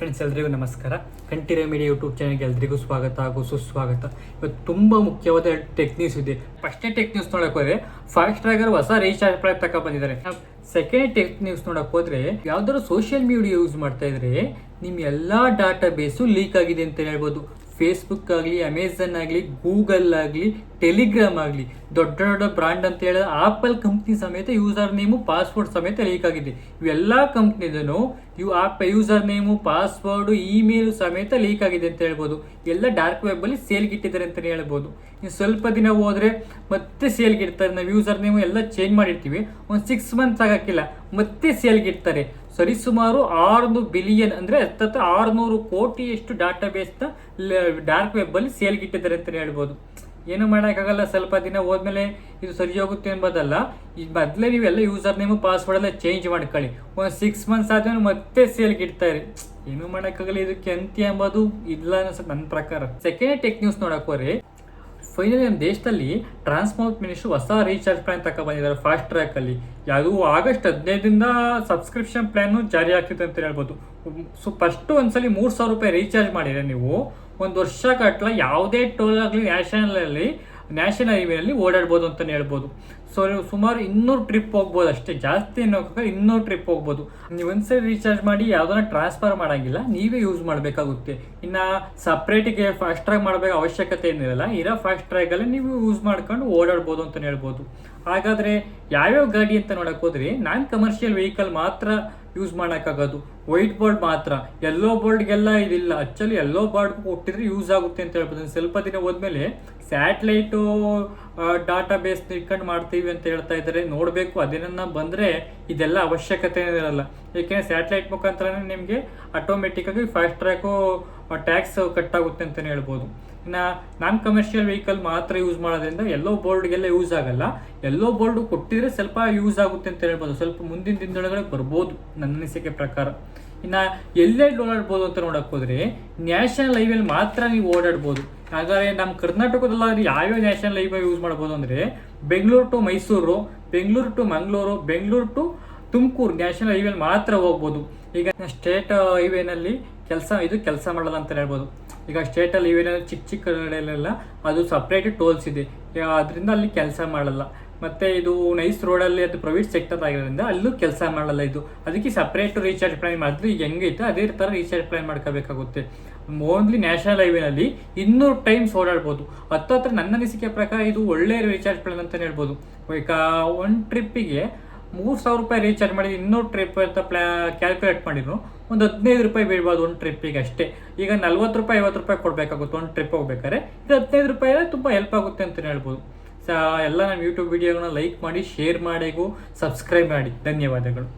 Friends ಎಲ್ರಿಗೂ ನಮಸ್ಕಾರ. Kanteerava media YouTube ಚಾನಲ್ಗೆ ಎಲ್ರಿಗೂ ಸ್ವಾಗತ ಹಾಗೂ ಸುಸ್ವಾಗತ. ಇವತ್ತು ತುಂಬ ಮುಖ್ಯವಾದ ಟೆಕ್ ನ್ಯೂಸ್ ಇದೆ. ಫಸ್ಟ್ನೇ ಟೆಕ್ ನೋಡಕ್ ಹೋದ್ರೆ ಫಾಸ್ಟ್ ಟ್ರ್ಯಾಗರ್ ಹೊಸ ರೀಚಾರ್ಜ್ ಪ್ಲಾನ್ ತಕ ಬಂದಿದ್ದಾರೆ. ಸೆಕೆಂಡ್ ಟೆಕ್ ನ್ಯೂಸ್ ಹೋದ್ರೆ, ಯಾವ್ದಾದ್ರು ಸೋಷಿಯಲ್ ಮೀಡಿಯಾ ಯೂಸ್ ಮಾಡ್ತಾ ಇದ್ರೆ ನಿಮ್ಮ ಎಲ್ಲಾ ಡಾಟಾ ಬೇಸು ಲೀಕ್ ಆಗಿದೆ ಅಂತ ಹೇಳ್ಬೋದು. ಫೇಸ್ಬುಕ್ ಆಗಲಿ ಅಮೆಝನ್ ಆಗಲಿ ಗೂಗಲ್ ಆಗಲಿ ಟೆಲಿಗ್ರಾಮ್ ಆಗಲಿ, ದೊಡ್ಡ ದೊಡ್ಡ ಬ್ರಾಂಡ್ ಅಂತ ಹೇಳಿದ ಆಪಲ್ ಕಂಪ್ನಿ ಸಮೇತ ಯೂಸರ್ ನೇಮು ಪಾಸ್ವರ್ಡ್ ಸಮೇತ ಲೀಕ್ ಆಗಿದೆ ಇವೆಲ್ಲ ಕಂಪ್ನಿದನು ಇವು app user name password email ಸಮೇತ ಲೀಕ್ ಆಗಿದೆ ಅಂತ ಹೇಳ್ಬೋದು. ಎಲ್ಲ ಡಾರ್ಕ್ ವೆಬ್ಬಲ್ಲಿ ಸೇಲ್ಗೆ ಇಟ್ಟಿದ್ದಾರೆ ಅಂತಲೇ ಹೇಳ್ಬೋದು. ಇನ್ನು ಸ್ವಲ್ಪ ದಿನ ಹೋದರೆ ಮತ್ತೆ ಸೇಲ್ಗೆ ಇಡ್ತಾರೆ ನಾವು ಯೂಸರ್ ನೇಮು ಎಲ್ಲ ಚೇಂಜ್ ಮಾಡಿರ್ತೀವಿ. ಒಂದು ಸಿಕ್ಸ್ ಮಂತ್ಸ್ ಆಗೋಕ್ಕಿಲ್ಲ, ಮತ್ತೆ ಸೇಲ್ಗೆ ಇಡ್ತಾರೆ ಸರಿಸುಮಾರು ಆರುನೂರು ಬಿಲಿಯನ್ ಅಂದರೆ ಹತ್ತತ್ರ ಆರುನೂರು ಕೋಟಿಯಷ್ಟು ಡಾಟಾ ಬೇಸ್ನ ಡಾರ್ಕ್ ವೆಬ್ಬಲ್ಲಿ ಸೇಲ್ಗಿಟ್ಟಿದ್ದಾರೆ ಅಂತಲೇ ಹೇಳ್ಬೋದು. ಏನು ಮಾಡೋಕ್ಕಾಗಲ್ಲ? ಸ್ವಲ್ಪ ದಿನ ಹೋದ್ಮೇಲೆ ಇದು ಸರಿ ಹೋಗುತ್ತೆ ಅನ್ಬೋದಲ್ಲ ಇದು ಮೊದಲೇ ನೀವೆಲ್ಲ ಯೂಸರ್ ನೇಮು ಪಾಸ್ವರ್ಡ್ ಎಲ್ಲ ಚೇಂಜ್ ಮಾಡ್ಕೊಳ್ಳಿ. ಒಂದು ಸಿಕ್ಸ್ ಮಂತ್ಸ್ ಆದ್ಮೇಲೆ ಮತ್ತೆ ಸೇಲ್ಗೆ ಇಡ್ತಾರೆ. ಏನು ಮಾಡೋಕ್ಕಾಗಲ್ಲ ಇದಕ್ಕೆ ಅಂತ್ಯ ಎಂಬುದು ಇಲ್ಲ ಅನ್ಸುತ್ತೆ ನನ್ನ ಪ್ರಕಾರ. ಸೆಕೆಂಡ್ ಟೆಕ್ ನ್ಯೂಸ್ ನೋಡಕ್ ಫೈನಲಿ ನಮ್ಮ ದೇಶದಲ್ಲಿ ಟ್ರಾನ್ಸ್ಪೋರ್ಟ್ ಮಿನಿಸ್ಟರ್ ಹೊಸ ರೀಚಾರ್ಜ್ ಪ್ಲಾನ್ ತಕ ಬಂದಿದ್ದಾರೆ ಫಾಸ್ಟ್ ಟ್ರ್ಯಾಕ್ ಅಲ್ಲಿ. ಯಾವುದು ಆಗಸ್ಟ್ ಹದಿನೈದರಿಂದ ಸಬ್ಸ್ಕ್ರಿಪ್ಷನ್ ಪ್ಲಾನ್ ಜಾರಿ ಆಗ್ತಿದೆ ಅಂತ ಹೇಳ್ಬೋದು. ಸೊ ಫಸ್ಟು ಒಂದ್ಸಲಿ ಮೂರು ಸಾವಿರ ರೂಪಾಯಿ ರೀಚಾರ್ಜ್ ಮಾಡಿದ್ರೆ ನೀವು ಒಂದು ವರ್ಷ ಕಟ್ಲ ಯಾವುದೇ ಟೋಲ್ ಆಗಲಿ ನ್ಯಾಷನಲ್ ಅಲ್ಲಿ ನ್ಯಾಷನಲ್ ಹೈವೇನಲ್ಲಿ ಓಡಾಡ್ಬೋದು ಅಂತಲೇ ಹೇಳ್ಬೋದು. ಸೊ ನೀವು ಸುಮಾರು ಇನ್ನೂರು ಟ್ರಿಪ್ ಹೋಗ್ಬೋದು ಅಷ್ಟೇ. ಜಾಸ್ತಿ ಏನು ಇನ್ನೂರು ಟ್ರಿಪ್ ಹೋಗ್ಬೋದು. ನೀವು ಒಂದ್ಸರಿ ರೀಚಾರ್ಜ್ ಮಾಡಿ, ಯಾವುದನ್ನ ಟ್ರಾನ್ಸ್ಫರ್ ಮಾಡೋಂಗಿಲ್ಲ, ನೀವೇ ಯೂಸ್ ಮಾಡಬೇಕಾಗುತ್ತೆ. ಇನ್ನು ಸಪ್ರೇಟಿಗೆ ಫಾಸ್ಟ್ ಟ್ರ್ಯಾಕ್ ಮಾಡಬೇಕು ಅವಶ್ಯಕತೆ ಏನಿರಲ್ಲ, ಇರೋ ಫಾಸ್ಟ್ ಟ್ರ್ಯಾಗಲ್ಲಿ ನೀವು ಯೂಸ್ ಮಾಡ್ಕೊಂಡು ಓಡಾಡ್ಬೋದು ಅಂತಲೇ ಹೇಳ್ಬೋದು. ಹಾಗಾದರೆ ಯಾವ್ಯಾವ ಗಾಡಿ ಅಂತ ನೋಡೋಕ್ಕೋದ್ರೆ ನಾನ್ ಕಮರ್ಷಿಯಲ್ ವೆಹಿಕಲ್ ಮಾತ್ರ ಯೂಸ್ ಮಾಡೋಕ್ಕಾಗೋದು. ವೈಟ್ ಬೋರ್ಡ್ ಮಾತ್ರ. ಎಲ್ಲೋ ಬೋರ್ಡ್ಗೆಲ್ಲ ಇದಿಲ್ಲ. ಆ್ಯಕ್ಚುಲಿ ಎಲ್ಲೋ ಬೋರ್ಡ್ ಕೊಟ್ಟಿದ್ರೆ ಯೂಸ್ ಆಗುತ್ತೆ ಅಂತ ಹೇಳ್ಬೋದು. ಸ್ವಲ್ಪ ದಿನ ಹೋದ್ಮೇಲೆ ಸ್ಯಾಟ್ಲೈಟು ಡಾಟಾ ಬೇಸ್ ಇಟ್ಕೊಂಡು ಮಾಡ್ತೀವಿ ಅಂತ ಹೇಳ್ತಾ ಇದ್ದಾರೆ. ನೋಡಬೇಕು, ಅದೇನನ್ನ ಬಂದರೆ ಇದೆಲ್ಲ ಅವಶ್ಯಕತೆ ಇರಲ್ಲ. ಏಕೆಂದರೆ ಸ್ಯಾಟ್ಲೈಟ್ ಮುಖಾಂತರನೇ ನಿಮಗೆ ಆಟೋಮೆಟಿಕ್ಕಾಗಿ ಫಾಸ್ಟ್ ಟ್ರ್ಯಾಕು ಟ್ಯಾಕ್ಸ್ ಕಟ್ ಆಗುತ್ತೆ ಅಂತಲೇ ಹೇಳ್ಬೋದು. ಇನ್ನು ನಾನ್ ಕಮರ್ಷಿಯಲ್ ವೆಹಿಕಲ್ ಮಾತ್ರ ಯೂಸ್ ಮಾಡೋದ್ರಿಂದ ಎಲ್ಲೋ ಬೋರ್ಡ್ಗೆಲ್ಲ ಯೂಸ್ ಆಗಲ್ಲ. ಎಲ್ಲೋ ಬೋರ್ಡ್ ಕೊಟ್ಟಿದ್ರೆ ಸ್ವಲ್ಪ ಯೂಸ್ ಆಗುತ್ತೆ ಅಂತ ಹೇಳ್ಬೋದು. ಸ್ವಲ್ಪ ಮುಂದಿನ ದಿನದೊಳಗಡೆ ಬರ್ಬೋದು ನನ್ನ ಅನಿಸಿಕೆ ಪ್ರಕಾರ. ಇನ್ನು ಎಲ್ಲೆಲ್ಲಿ ಓಡಾಡ್ಬೋದು ಅಂತ ನೋಡಕ್ ಹೋದ್ರೆ ನ್ಯಾಷನಲ್ ಹೈವೇಲಿ ಮಾತ್ರ ನೀವು ಓಡಾಡ್ಬೋದು. ಹಾಗಾದ್ರೆ ನಮ್ಮ ಕರ್ನಾಟಕದಲ್ಲಿ ಯಾವ್ಯಾವ ನ್ಯಾಷನಲ್ ಹೈವೇ ಯೂಸ್ ಮಾಡ್ಬೋದು ಅಂದರೆ Bengaluru to Mysuru, Bengaluru to Mangaluru, Bengaluru to Tumakuru national ಹೈವೇಲಿ ಮಾತ್ರ ಹೋಗ್ಬೋದು. ಈಗ ಸ್ಟೇಟ್ ಹೈವೇನಲ್ಲಿ ಕೆಲಸ ಇದು ಕೆಲಸ ಮಾಡಲ್ಲ ಅಂತ ಹೇಳ್ಬೋದು. ಈಗ ಸ್ಟೇಟಲ್ಲಿ ಇವೇನೇನು ಚಿಕ್ಕ ಚಿಕ್ಕ ಕಡೆಯಲ್ಲೆಲ್ಲ ಅದು ಸಪ್ರೇಟ್ ಟೋಲ್ಸ್ ಇದೆ. ಅದರಿಂದ ಅಲ್ಲಿ ಕೆಲಸ ಮಾಡಲ್ಲ. ಮತ್ತು ಇದು ನೈಸ್ ರೋಡಲ್ಲಿ ಅದು ಪ್ರೈವೇಟ್ ಸೆಕ್ಟರ್ ಆಗಿರೋದ್ರಿಂದ ಅಲ್ಲೂ ಕೆಲಸ ಮಾಡಲ್ಲ ಇದು. ಅದಕ್ಕೆ ಸಪ್ರೇಟ್ ರೀಚಾರ್ಜ್ ಪ್ಲಾನ್ ಮಾಡಿದ್ರು ಈಗ ಹೆಂಗೈತೆ, ಅದೇ ಥರ ರೀಚಾರ್ಜ್ ಪ್ಲಾನ್ ಮಾಡ್ಕೋಬೇಕಾಗುತ್ತೆ. ಓನ್ಲಿ ನ್ಯಾಷನಲ್ ಹೈವೇನಲ್ಲಿ ಇನ್ನೂರು ಟೈಮ್ಸ್ ಓಡಾಡ್ಬೋದು. ಹತ್ತತ್ರ ನನ್ನ ಅನಿಸಿಕೆ ಪ್ರಕಾರ ಇದು ಒಳ್ಳೆ ರೀಚಾರ್ಜ್ ಪ್ಲಾನ್ ಅಂತಲೇ ಹೇಳ್ಬೋದು. ಈಗ ಒಂದು ಟ್ರಿಪ್ಪಿಗೆ ಮೂರು ಸಾವಿರ ರೂಪಾಯಿ ರೀಚಾರ್ಜ್ ಮಾಡಿ ಇನ್ನೂರು ಟ್ರಿಪ್ ಅಂತ ಪ್ಲಾ ಕ್ಯಾಲ್ಕುಲೇಟ್ ಮಾಡಿದ್ರು. ಒಂದು ಹದಿನೈದು ರೂಪಾಯಿ ಬೀಳ್ಬೋದು ಒಂದು ಟ್ರಿಪ್ಪಿಗೆ ಅಷ್ಟೇ. ಈಗ ನಲ್ವತ್ತು ರೂಪಾಯಿ, ಐವತ್ತು ರೂಪಾಯಿ ಕೊಡಬೇಕಾಗುತ್ತೆ ಒಂದು ಟ್ರಿಪ್ ಹೋಗ್ಬೇಕಾದ್ರೆ. ಇದು ಹದಿನೈದು ರೂಪಾಯಿ ತುಂಬ ಹೆಲ್ಪ್ ಆಗುತ್ತೆ ಅಂತಲೇ ಹೇಳ್ಬೋದು. ಸ, ಎಲ್ಲ ನಮ್ಮ ಯೂಟ್ಯೂಬ್ ವೀಡಿಯೋಗಳನ್ನ ಲೈಕ್ ಮಾಡಿ ಶೇರ್ ಮಾಡಿಗೂ ಸಬ್ಸ್ಕ್ರೈಬ್ ಮಾಡಿ. ಧನ್ಯವಾದಗಳು.